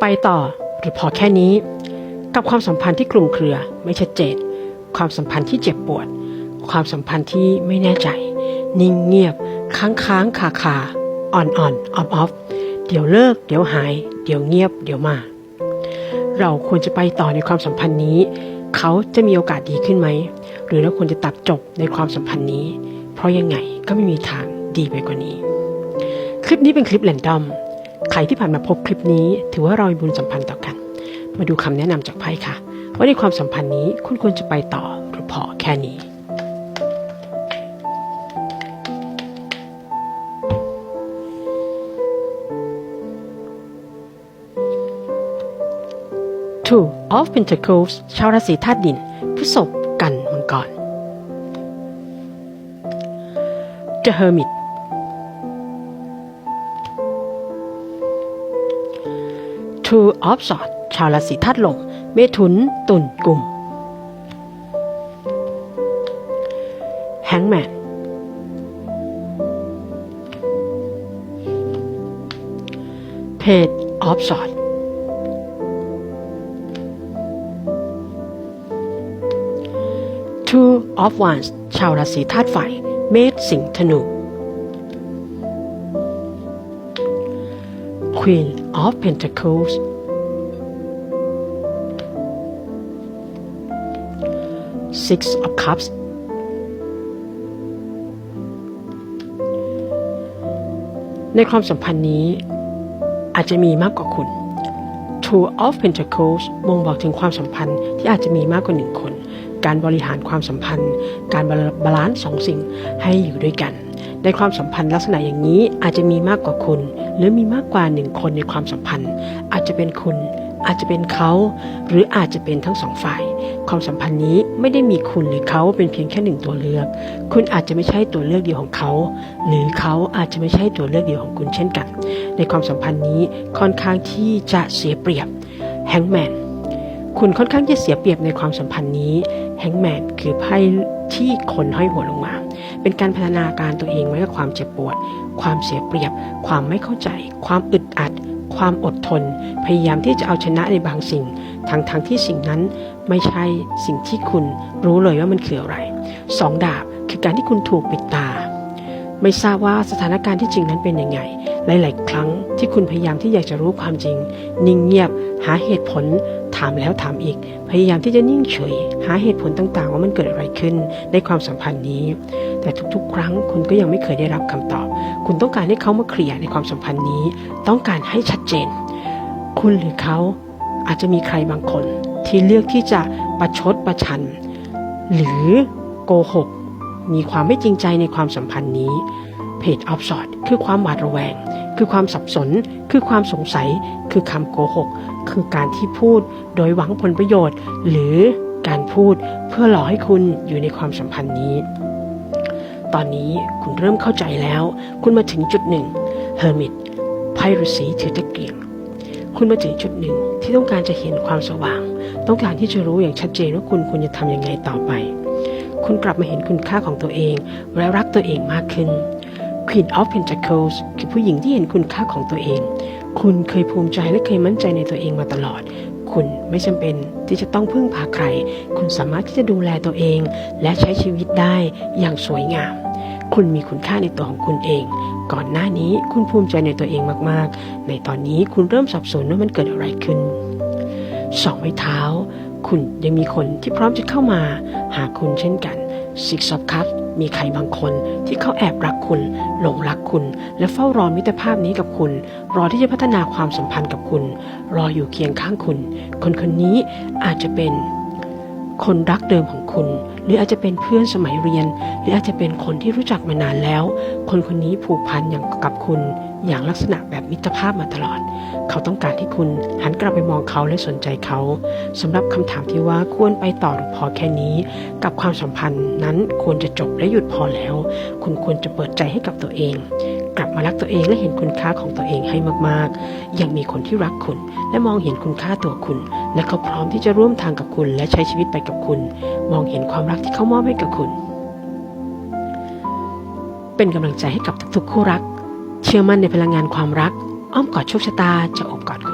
ไปต่อหรือพอแค่นี้ กับความสัมพันธ์ที่คลุมเครือไม่ชัดเจน ความสัมพันธ์ที่เจ็บปวด ความสัมพันธ์ที่ไม่แน่ใจ นิ่งเงียบ ค้างค้างคาคาอ่อนอ่อนออฟออฟเดี๋ยวเลิก เดี๋ยวหาย เดี๋ยวเงียบ เดี๋ยวมา เราควรจะไปต่อในความสัมพันธ์นี้ เขาจะมีโอกาสดีขึ้นไหม หรือเราควรจะตัดจบในความสัมพันธ์นี้ เพราะยังไงก็ไม่มีทางดีไปกว่านี้ คลิปนี้เป็นคลิปแรนดอม ใครที่ผ่านมาพบคลิปนี้ ถือว่าเรามีบุญสัมพันธ์ต่อกัน มาดูคำแนะนำจากไพ่ค่ะ ว่าในความสัมพันธ์นี้คุณควรจะไปต่อหรือพอแค่นี้ Two of Pentacles ชาวราศีธาตุดินพฤษภกันมังกร The Hermit Two of Swords ชาวราศีธาตุลมเมถุน ตุลกุม Hangman Page of Swords Two of Wands ชาวราศีธาตุไฟ เมษสิงห์ธนู Queen of Pentacles Six of Cups ในความสัมพันธ์นี้อาจจะมีมากกว่าคุณ Two of Pentacles บ่งบอกถึงความสัมพันธ์ที่อาจจะมีมากกว่าหนึ่งคน การบริหารความสัมพันธ์ การบาลานซ์สองสิ่งให้อยู่ด้วยกัน ในความสัมพันธ์ลักษณะอย่างนี้อาจจะมีมากกว่าคุณ หรือมีมากกว่าหนึ่งคนในความสัมพันธ์ อาจจะเป็นคุณ อาจจะเป็นเขาหรืออาจจะเป็นทั้งสองฝ่าย ความสัมพันธ์นี้ไม่ได้มีคุณหรือเขาเป็นเพียงแค่หนึ่งตัวเลือก คุณอาจจะไม่ใช่ตัวเลือกเดียวของเขา หรือเขาอาจจะไม่ใช่ตัวเลือกเดียวของคุณเช่นกัน ในความสัมพันธ์นี้ค่อนข้างที่จะเสียเปรียบแฮงแมนคุณค่อนข้างจะเสียเปรียบในความสัมพันธ์นี้แฮงแมนคือไพ่ที่คนห้อยหัวลงมา เป็นการพัฒนาการตัวเองไว้กับความเจ็บปวด ความเสียเปรียบ ความไม่เข้าใจ ความอึดอัด ความอดทน พยายามที่จะเอาชนะในบางสิ่ง ทั้งทงๆที่สิ่งนั้นไม่ใช่สิ่งที่คุณรู้เลยว่ามันคืออะไรสองดาบคือการที่คุณถูกปิดตา ไม่ทราบว่าสถานการณ์ที่จริงนั้นเป็นยังไง หลาย ๆ ครั้งที่คุณพยายามที่อยากจะรู้ความจริง นิ่งเงียบ หาเหตุผล ถามแล้วถามอีก พยายามที่จะนิ่งเฉย หาเหตุผลต่าง ๆ ว่ามันเกิดอะไรขึ้นในความสัมพันธ์นี้ แต่ทุก ๆ ครั้งคุณก็ยังไม่เคยได้รับคำตอบ คุณต้องการให้เขามาเคลียร์ในความสัมพันธ์นี้ ต้องการให้ชัดเจน คุณหรือเขาอาจจะมีใครบางคน ที่เลือกที่จะประชดประชัน หรือโกหกมีความไม่จริงใจในความสัมพันธ์นี้ เพจออฟสอดคือความหวาดระแวง คือความสับสน คือความสงสัย คือคำโกหก คือการที่พูดโดยหวังผลประโยชน์ หรือการพูดเพื่อหลอกให้คุณอยู่ในความสัมพันธ์นี้ ตอนนี้คุณเริ่มเข้าใจแล้ว คุณมาถึงจุดหนึ่งเฮอร์มิตไพ่ฤาษีถือตะเกียงคุณมาถึงจุดหนึ่งที่ต้องการจะเห็นความสว่าง ต้องการที่จะรู้อย่างชัดเจนว่าคุณควรจะทำยังไงต่อไป คุณกลับมาเห็นคุณค่าของตัวเอง และรักตัวเองมากขึ้น Queen of Pentacles คือผู้หญิงที่เห็นคุณค่าของตัวเอง คุณเคยภูมิใจและเคยมั่นใจในตัวเองมาตลอด คุณไม่จำเป็นที่จะต้องพึ่งพาใคร คุณสามารถที่จะดูแลตัวเอง และใช้ชีวิตได้อย่างสวยงาม คุณมีคุณค่าในตัวของคุณเอง ก่อนหน้านี้คุณภูมิใจในตัวเองมากๆ ในตอนนี้คุณเริ่มสับสนว่ามันเกิดอะไรขึ้นสองไม้เท้า คุณยังมีคนที่พร้อมจะเข้ามา หาคุณเช่นกัน Six of Cups มีใครบางคนที่เขาแอบรักคุณ หลงรักคุณ และเฝ้ารอมิตรภาพนี้กับคุณ รอที่จะพัฒนาความสัมพันธ์กับคุณ รออยู่เคียงข้างคุณ คนคนนี้อาจจะเป็น คนรักเดิมของคุณ หรืออาจจะเป็นเพื่อนสมัยเรียน หรืออาจจะเป็นคนที่รู้จักมานานแล้ว คนคนนี้ผูกพันอย่างกับคุณอย่างลักษณะแบบมิตรภาพมาตลอด เขาต้องการที่คุณหันกลับไปมองเขาและสนใจเขาสำหรับคำถามที่ว่าควรไปต่อหรือพอแค่นี้ กับความสัมพันธ์นั้นควรจะจบและหยุดพอแล้ว คุณควรจะเปิดใจให้กับตัวเอง กลับมารักตัวเองและเห็นคุณค่าของตัวเองให้มากๆ ยังมีคนที่รักคุณ และมองเห็นคุณค่าตัวคุณ และเขาพร้อมที่จะร่วมทางกับคุณและใช้ชีวิตไปกับคุณ มองเห็นความรักที่เขามอบให้กับคุณ เป็นกำลังใจให้กับทุกๆคู่รัก เชื่อมั่นในพลังงานความรัก อ้อมกอดโชคชะตาจะอบกอดค